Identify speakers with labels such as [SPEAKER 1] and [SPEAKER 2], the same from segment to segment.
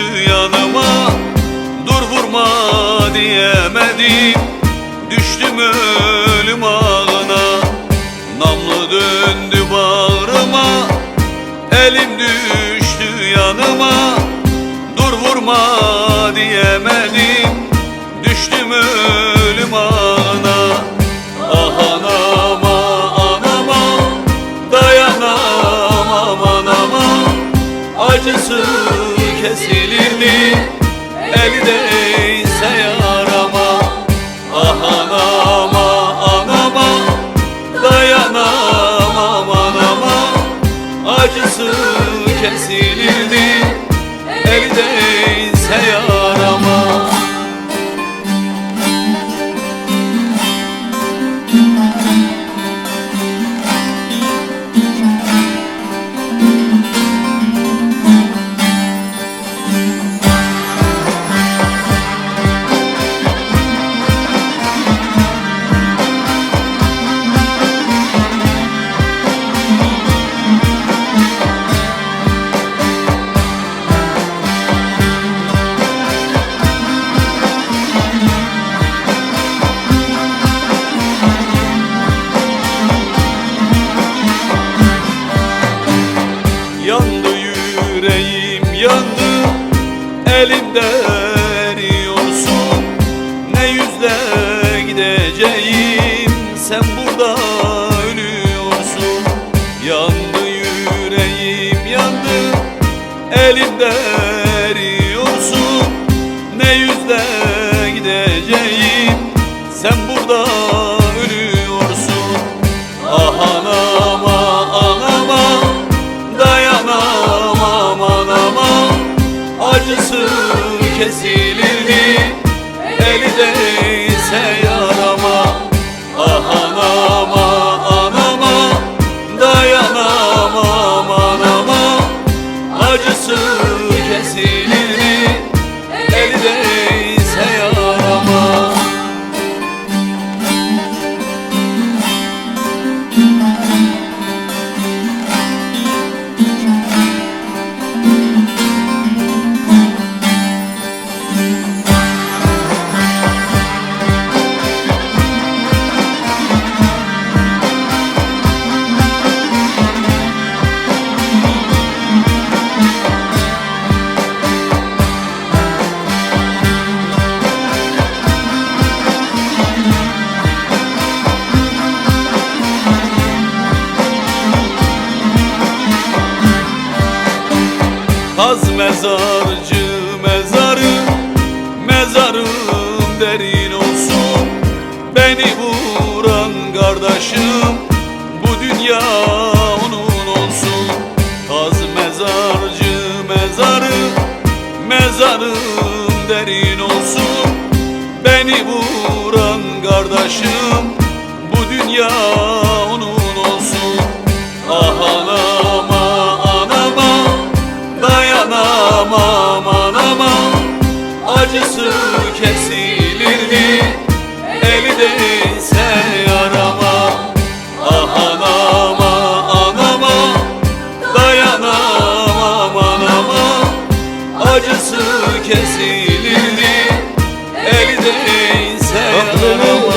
[SPEAKER 1] düştü yanıma. Dur vurma diyemedim. Düştüm ölüm ağına. Namlı döndü bağrıma. Elim düştü yanıma. Dur vurma Acısı kesilirdi Elimden eriyorsun? Ne yüzle gideceğim? Sen burada ölüyorsun. Yandı yüreğim yandı. Elimden eriyorsun. Ne yüzle gideceğim? Sen burada kesilirdi Eli değse mezarcı mezarı Mezarım derin olsun. Beni vuran kardeşim Bu dünya onun olsun. Kaz mezarcı mezarı Mezarım derin olsun. Beni vuran kardeşim Bu dünya acısı kesilirdi. Eli değse yarama Ah anama anama. Dayanamam anama. Acısı kesilirdi. Eli değse yarama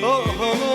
[SPEAKER 1] Oh, oh, oh.